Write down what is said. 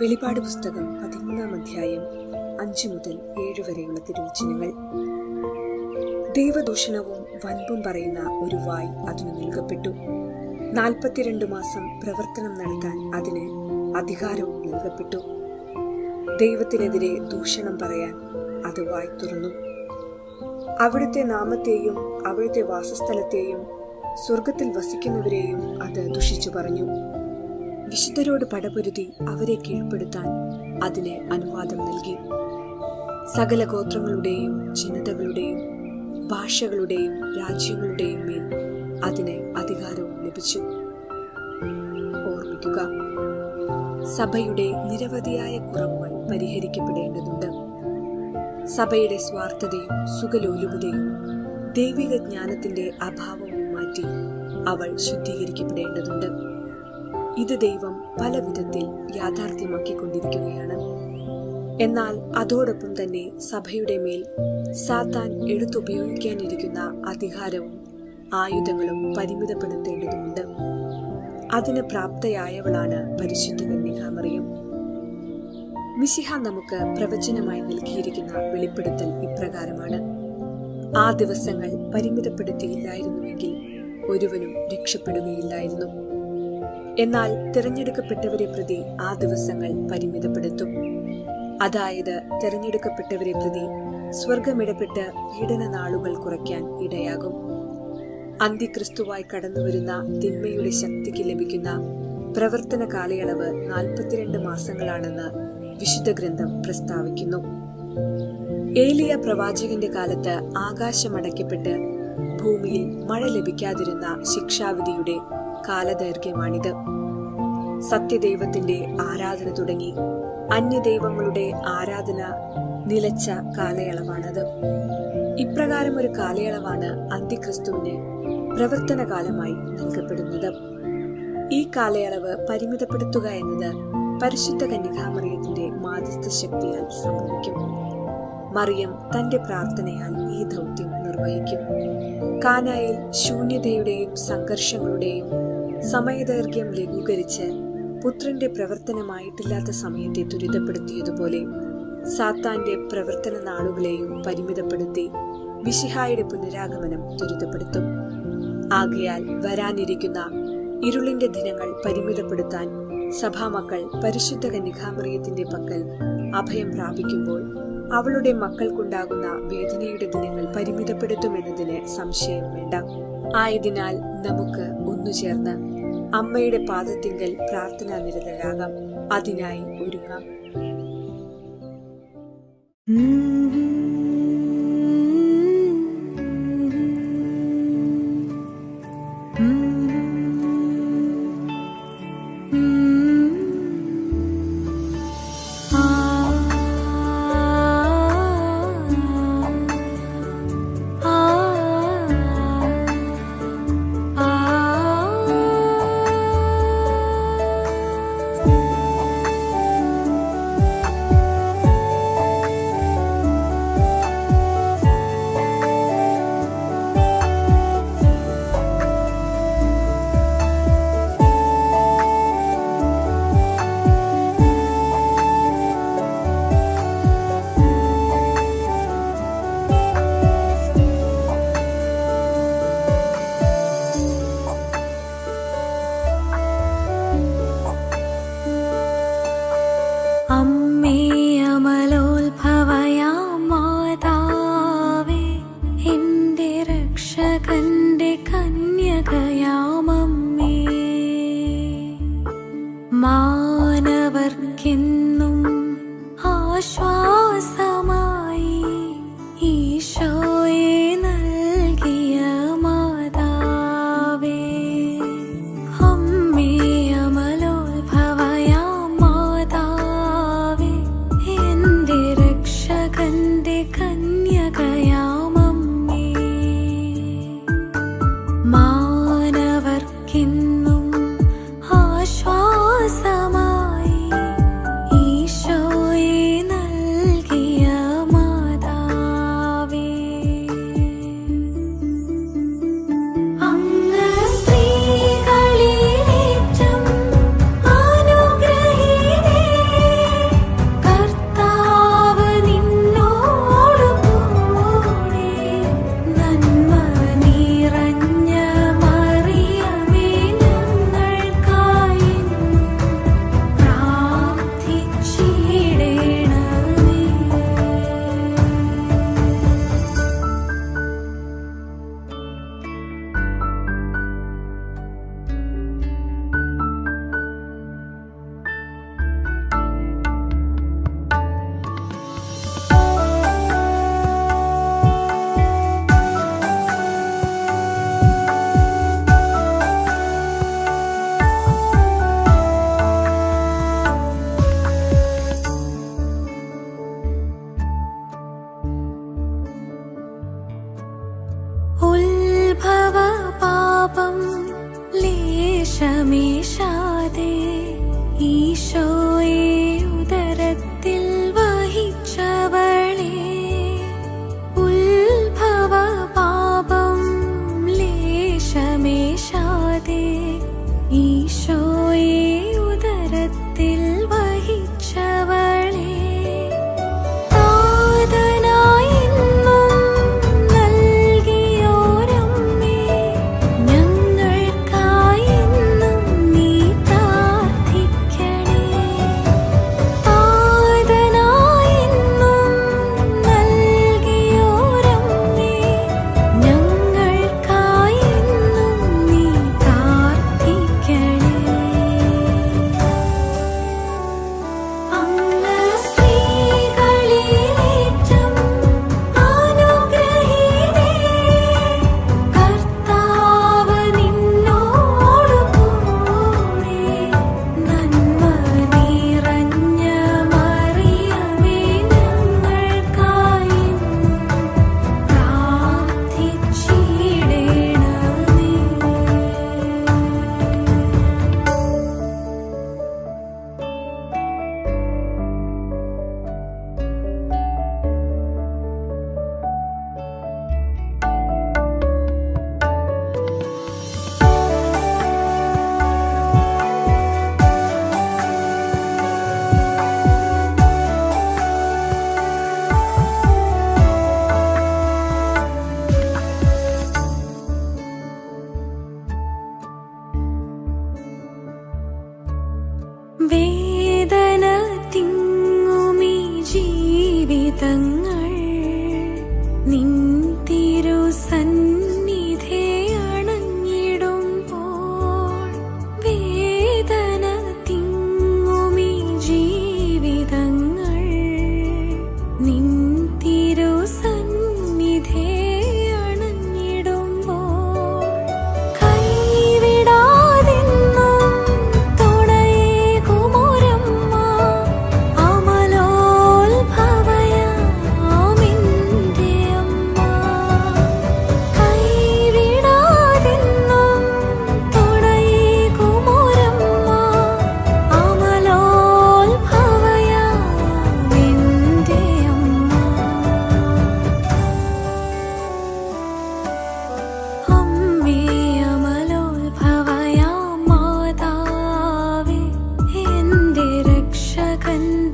വെളിപാട് പുസ്തകം പതിമൂന്നാം അധ്യായം അഞ്ചു മുതൽ ഏഴ് വരെയുള്ള തിരുവചനങ്ങൾ. ദൈവദൂഷണവും വൻപും പറയുന്ന ഒരു വായ് അതിന് നൽകപ്പെട്ടു. നാൽപ്പത്തിരണ്ട് മാസം പ്രവർത്തനം നടത്താൻ അതിന് അധികാരവും നൽകപ്പെട്ടു. ദൈവത്തിനെതിരെ ദൂഷണം പറയാൻ അത് വായ് തുറന്നു. അവിടുത്തെ നാമത്തെയും അവിടുത്തെ വാസസ്ഥലത്തെയും സ്വർഗത്തിൽ വസിക്കുന്നവരെയും അത് ദുഷിച്ചു പറഞ്ഞു. വിശുദ്ധരോട് പടപൊരുതി അവരെ കീഴ്പ്പെടുത്താൻ അതിന് അനുവാദം നൽകി. സകല ഗോത്രങ്ങളുടെയും ജനതകളുടെയും ഭാഷകളുടെയും രാജ്യങ്ങളുടെയും മേൽ അതിന് അധികാരവും ലഭിച്ചു. ഓർമ്മിക്കുക സഭയുടെ നിരവധിയായ കുറവുകൾ പരിഹരിക്കപ്പെടേണ്ടതുണ്ട്. സഭയുടെ സ്വാർത്ഥതയും സുഖലോലുപതയും ദൈവിക ജ്ഞാനത്തിന്റെ അഭാവവും മാറ്റി അവൾ ശുദ്ധീകരിക്കപ്പെടേണ്ടതുണ്ട്. ഇത് ദൈവം പല വിധത്തിൽ യാഥാർത്ഥ്യമാക്കിക്കൊണ്ടിരിക്കുകയാണ്. എന്നാൽ അതോടൊപ്പം തന്നെ സഭയുടെ മേൽ സാത്താൻ എടുത്തുപയോഗിക്കാനിരിക്കുന്ന അധികാരവും ആയുധങ്ങളും പരിമിതപ്പെടുത്തേണ്ടതുണ്ട്. അതിന് പ്രാപ്തയായവളാണ് പരിശുദ്ധ കന്യകാമറിയം മിശിഹ നമുക്ക് പ്രവചനമായി നൽകിയിരിക്കുന്ന വെളിപ്പെടുത്തൽ ഇപ്രകാരമാണ്. ആ ദിവസങ്ങൾ പരിമിതപ്പെടുത്തിയില്ലായിരുന്നുവെങ്കിൽ ഒരുവനും രക്ഷപ്പെടുകയില്ലായിരുന്നു. എന്നാൽ തിരഞ്ഞെടുക്കപ്പെട്ടവരെ പ്രതി ആ ദിവസങ്ങൾ പരിമിതപ്പെടുത്തും. അതായത് തിരഞ്ഞെടുക്കപ്പെട്ടവരെ പ്രതി സ്വർഗമിടപെട്ട് പീഡന നാളുകൾ കുറയ്ക്കാൻ ഇടയാകും. അന്തിക്രിസ്തുവായി കടന്നുവരുന്ന തിന്മയുടെ ശക്തിക്ക് ലഭിക്കുന്ന പ്രവർത്തന കാലയളവ് നാൽപ്പത്തിരണ്ട് മാസങ്ങളാണെന്ന് വിശുദ്ധ ഗ്രന്ഥം പ്രസ്താവിക്കുന്നു. ഏലിയ പ്രവാചകന്റെ കാലത്ത് ആകാശമടയ്ക്കപ്പെട്ട് ഭൂമിയിൽ മഴ ലഭിക്കാതിരുന്ന ശിക്ഷാവിധിയുടെ കാലദൈർഘ്യമാണിത്. സത്യദൈവത്തിന്റെ ആരാധന തുടങ്ങി അന്യദൈവങ്ങളുടെ ആരാധന നിലച്ച കാലയളവാണത്. ഇപ്രകാരം ഒരു കാലയളവാണ് അന്തിക്രിസ്തുവിന് പ്രവർത്തന കാലമായി നൽകപ്പെടുന്നത്. ഈ കാലയളവ് പരിമിതപ്പെടുത്തുക എന്നത് പരിശുദ്ധ കന്യകാമറിയത്തിന്റെ മാധ്യസ്ഥ ശക്തിയാൽ സംഭവിക്കും. മറിയം തന്റെ പ്രാർത്ഥനയാൽ ഈ ദൗത്യം നിർവഹിക്കും. കാനായിൽ ശൂന്യതയുടെയും സംഘർഷങ്ങളുടെയും സമയദൈർഘ്യം ലഘൂകരിച്ച് പുത്രന്റെ പ്രവർത്തനമായിട്ടില്ലാത്ത സമയത്തെ ത്വരിതപ്പെടുത്തിയതുപോലെ സാത്താന്റെ പ്രവർത്തന നാളുകളെയും പരിമിതപ്പെടുത്തി വിശിഹായുടെ പുനരാഗമനം ത്വരിതപ്പെടുത്തും. ആകയാൽ വരാനിരിക്കുന്ന ഇരുളിന്റെ ദിനങ്ങൾ പരിമിതപ്പെടുത്താൻ സഭാമക്കൾ പരിശുദ്ധ കന്യകാമറിയത്തിന്റെ പക്കൽ അഭയം പ്രാപിക്കുമ്പോൾ അവളുടെ മക്കൾക്കുണ്ടാകുന്ന വേദനയുടെ ദിനങ്ങൾ പരിമിതപ്പെടുത്തുമെന്നതിന് സംശയം വേണ്ട. ആയതിനാൽ നമുക്ക് ഒന്നു ചേർന്ന് അമ്മയുടെ പാദത്തിങ്കൽ പ്രാർത്ഥനാ നിരതരാകാം അതിനായി ഒരുങ്ങാം. 你 കന്ന